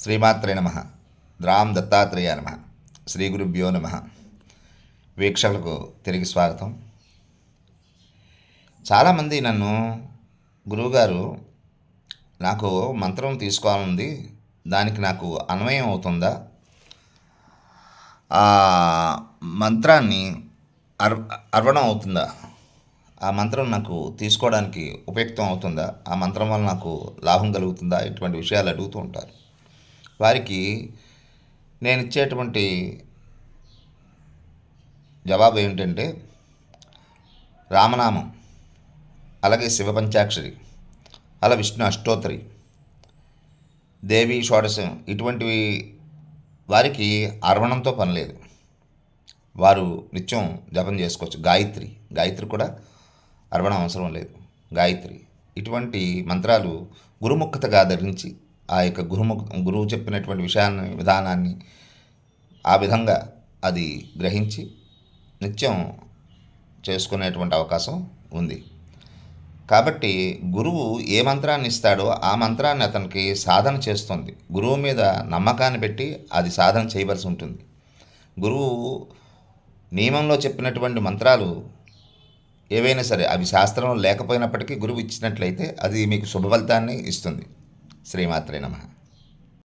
శ్రీమాత్రే నమ. ద్రాం దత్తాత్రేయ నమ. శ్రీ గురుభ్యో నమ. వీక్షకులకు తిరిగి స్వాగతం. చాలామంది నన్ను గురువుగారు నాకు మంత్రం తీసుకోవాలంది దానికి నాకు అన్వయం అవుతుందా? ఆ మంత్రాన్ని అర్ అర్వణం అవుతుందా? ఆ మంత్రం నాకు తీసుకోవడానికి ఉపయుక్తం అవుతుందా? ఆ మంత్రం వల్ల నాకు లాభం కలుగుతుందా? ఇటువంటి విషయాలు అడుగుతూ ఉంటారు. వారికి నేను ఇచ్చేటువంటి జవాబు ఏమిటంటే రామనామం అలాగే శివ పంచాక్షరి అలా విష్ణు అష్టోత్తరి దేవి షోడశం ఇటువంటివి వారికి అర్వణంతో పని లేదు. వారు నిత్యం జపం చేసుకోవచ్చు. గాయత్రి గాయత్రి కూడా అర్వణం అవసరం లేదు. గాయత్రి ఇటువంటి మంత్రాలు గురుముఖతగా ధరించి ఆ యొక్క గురుముఖ గురువు చెప్పినటువంటి విషయాన్ని విధానాన్ని ఆ విధంగా అది గ్రహించి నిత్యం చేసుకునేటువంటి అవకాశం ఉంది. కాబట్టి గురువు ఏ మంత్రాన్ని ఇస్తాడో ఆ మంత్రాన్ని అతనికి సాధన చేస్తుంది. గురువు మీద నమ్మకాన్ని పెట్టి అది సాధన చేయవలసి ఉంటుంది. గురువు నియమంలో చెప్పినటువంటి మంత్రాలు ఏవైనా సరే అవి శాస్త్రంలో లేకపోయినప్పటికీ గురువు ఇచ్చినట్లయితే అది మీకు శుభ ఫలితాన్ని ఇస్తుంది. శ్రీమాత్రే నమః